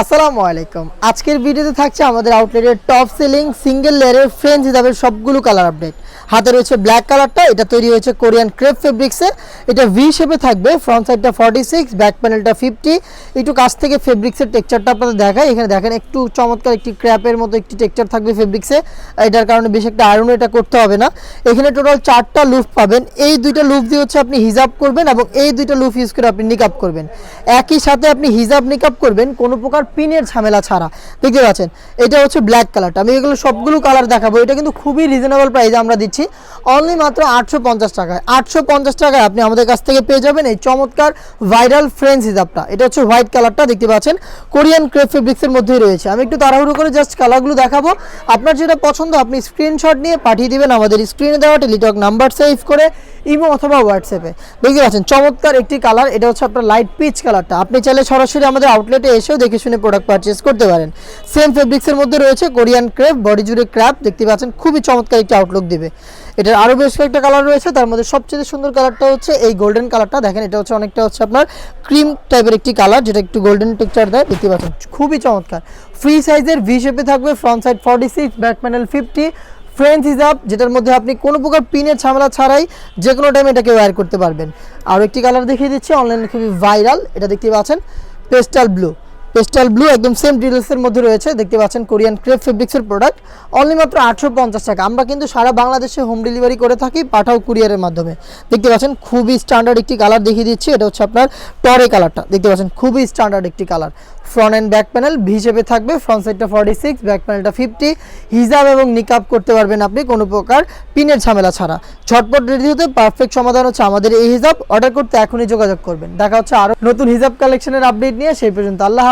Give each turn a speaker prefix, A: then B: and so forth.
A: আসসালামু আলাইকুম। আজকের ভিডিওতে থাকছে আমাদের আউটলেটের টপ সেলিং সিঙ্গেল লেয়ারের ফ্রেঞ্চ হিসাবে সবগুলো কালার আপডেট হাতে রয়েছে ব্ল্যাক কালারটা এটা তৈরি হয়েছে কোরিয়ান ক্রেপ ফেব্রিক্সে এটা ভি শেপে থাকবে ফ্রন্ট সাইডটা ফর্টি সিক্স ব্যাক প্যানেলটা ফিফটি একটু কাছ থেকে ফেব্রিক্সের টেক্সচারটা আপনাদের দেখায় এখানে দেখেন, একটু চমৎকার একটি ক্র্যাপের মতো একটি টেক্সচার থাকবে ফেব্রিক্সে এটার কারণে বেশি একটা আয়রন এটা করতে হবে না। এখানে টোটাল চারটা লুফ পাবেন। এই দুইটা লুফ দিয়ে হচ্ছে আপনি হিজাব করবেন এবং এই দুইটা লুফ ইউজ করে আপনি নিকাপ করবেন। একই সাথে আপনি হিজাব নিকাপ করবেন, কোনো প্রকার পিনের ঝামেলা ছাড়া। দেখতে পাচ্ছেন? এটা হচ্ছে ব্ল্যাক কালারটা আমি এগুলো সবগুলো কালার দেখাবো। এটা কিন্তু খুবই রিজনেবল প্রাইসে আমরা দিচ্ছি। অনলি মাত্র আটশো পঞ্চাশ টাকায়। আটশো পঞ্চাশ টাকায় আপনি আমাদের কাছ থেকে পেয়ে যাবেন এই চমৎকার ভাইরাল ফ্রেন্স হিসাবটা এটা হচ্ছে হোয়াইট কালারটা দেখতে পাচ্ছেন? কোরিয়ান ক্রেপ ফেব্রিক্সের মধ্যেই রয়েছে। আমি একটু তাড়াহুড়ো করে জাস্ট কালারগুলো দেখাবো। আপনার যেটা পছন্দ, আপনি স্ক্রিনশট নিয়ে পাঠিয়ে দিবেন আমাদের স্ক্রিনে দেওয়া টেলিটক নাম্বার সেভ করে ইমো অথবা হোয়াটসঅ্যাপে দেখতে পাচ্ছেন, চমৎকার একটি কালার এটা হচ্ছে আপনার লাইট পিচ কালারটা আপনি চাইলে সরাসরি আমাদের আউটলেটে এসেও দেখে শুনে প্রোডাক্ট পারচেস করতে পারেন। সেম ফেব্রিক্সের মধ্যে রয়েছে কোরিয়ান ক্রেপ বডি জুড়ে ক্র্যাপ দেখতে পাচ্ছেন, খুবই চমৎকার একটি আউটলুক দিবে। এটার আরও বেশ কয়েকটা কালার রয়েছে। তার মধ্যে সবচেয়ে সুন্দর কালারটা হচ্ছে এই গোল্ডেন কালারটা দেখেন, এটা হচ্ছে অনেকটা হচ্ছে আপনার ক্রিম টাইপের একটি কালার যেটা একটু গোল্ডেন টেক্সচার দেয়। দেখতে পাচ্ছেন, খুবই চমৎকার। ফ্রি সাইজের ভি শেপে থাকবে front side forty six back panel fifty french হিসাব যেটার মধ্যে আপনি কোনো প্রকার পিনের ঝামেলা ছাড়াই যে কোনো টাইম এটাকে ওয়্যার করতে পারবেন। আর একটি কালার দেখিয়ে দিচ্ছি অনলাইনে খুবই ভাইরাল এটা দেখতে পাচ্ছেন পেস্টাল ব্লু পেস্টাল ব্লু একদম সেম ডিটেলসের মধ্যে রয়েছে। দেখতে পাচ্ছেন কোরিয়ান ক্রেপ ফেব্রিক্সের প্রোডাক্ট অনলি মাত্র আটশো পঞ্চাশ টাকা। আমরা কিন্তু সারা বাংলাদেশে হোম ডেলিভারি করে থাকি, পাঠাও কুরিয়ারের মাধ্যমে। দেখতে পাচ্ছেন, খুবই স্ট্যান্ডার্ড একটি কালার দেখিয়ে দিচ্ছি। এটা হচ্ছে আপনার টরে কালারটা দেখতে পাচ্ছেন, খুবই স্ট্যান্ডার্ড একটি colour front and back panel হিসেবে থাকবে। ফ্রন্ট সাইডটা ফর্টি সিক্স ব্যাক প্যানেলটা ফিফটি হিজাব এবং নিকাপ করতে পারবেন আপনি কোনো প্রকার পিনের ঝামেলা ছাড়া। ঝটপট রেডি হতে পারফেক্ট সমাধান হচ্ছে আমাদের এই হিজাব অর্ডার করতে এখনই যোগাযোগ করবেন। দেখা হচ্ছে আরও নতুন হিজাব কালেকশনের আপডেট নিয়ে। সেই পর্যন্ত আল্লাহ